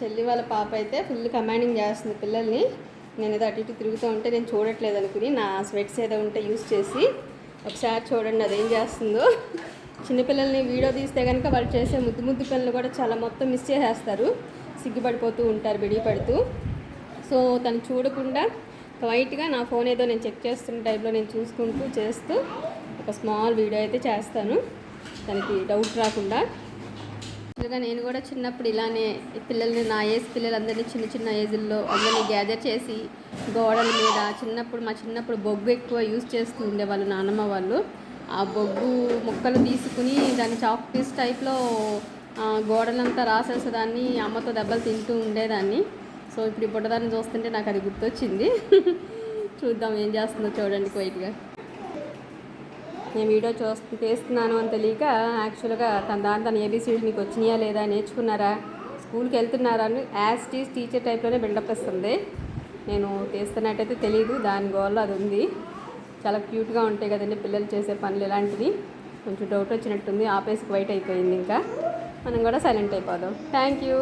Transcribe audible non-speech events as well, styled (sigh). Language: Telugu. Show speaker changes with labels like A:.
A: చెల్లి వాళ్ళ పాప అయితే ఫుల్ కమాండింగ్ చేస్తుంది పిల్లల్ని. నేను ఏదో అటు ఇటు తిరుగుతూ ఉంటే నేను చూడట్లేదు అనుకుని నా స్వెట్స్ ఏదో ఉంటే యూస్ చేసి ఒకసారి చూడండి అదేం చేస్తుందో. చిన్నపిల్లల్ని వీడియో తీస్తే కనుక వాళ్ళు చేసే ముద్దు ముద్దు పనులు కూడా చాలా మొత్తం మిస్ చేసేస్తారు. సిగ్గుపడిపోతూ ఉంటారు బిడి పడుతూ సో తను చూడకుండా క్వైట్గా నా ఫోన్ ఏదో నేను చెక్ చేస్తున్న టైంలో నేను చూసుకుంటూ చేస్తూ ఒక స్మాల్ వీడియో అయితే చేస్తాను. తనకి డౌట్ రాకుండా. ఇంకా నేను కూడా చిన్నప్పుడు ఇలానే పిల్లల్ని నా ఏజ్ పిల్లలందరినీ చిన్న చిన్న ఏజ్లో అందరినీ గ్యాదర్ చేసి గోడల మీద చిన్నప్పుడు మా చిన్నప్పుడు బొగ్గు ఎక్కువ యూజ్ చేస్తూ ఉండేవాళ్ళు నాన్నమ్మ వాళ్ళు. ఆ బొగ్గు ముక్కలు తీసుకుని దాన్ని చాక్ పీస్ టైప్లో గోడలంతా రాసేసేదాన్ని అమ్మతో దెబ్బలు తింటూ ఉండేదాన్ని. సో ఇప్పుడు ఈ బుడ్డదాన్ని చూస్తుంటే నాకు అది గుర్తొచ్చింది. (laughs) చూద్దాం ఏం చేస్తుందో చూడండి క్వైట్గా నేను వీడియో చూస్తు చేస్తున్నాను అని తెలియక యాక్చువల్గా తన దాని తన ఏబీసీడీ మీకు వచ్చినాయా లేదా నేర్చుకున్నారా? స్కూల్కి వెళ్తున్నారా అని యాజ్ టీస్ టీచర్ టైప్లోనే బిల్డప్ ఇస్తుంది నేను తీస్తున్నట్టయితే తెలియదు దాని గోల్లో అది ఉంది. చాలా క్యూట్గా ఉంటాయి కదండి పిల్లలు చేసే పనులు ఇలాంటివి. కొంచెం డౌట్ వచ్చినట్టుంది ఆపేసి వైట్ అయిపోయింది ఇంకా. మనం కూడా సైలెంట్ అయిపోదాం. Thank you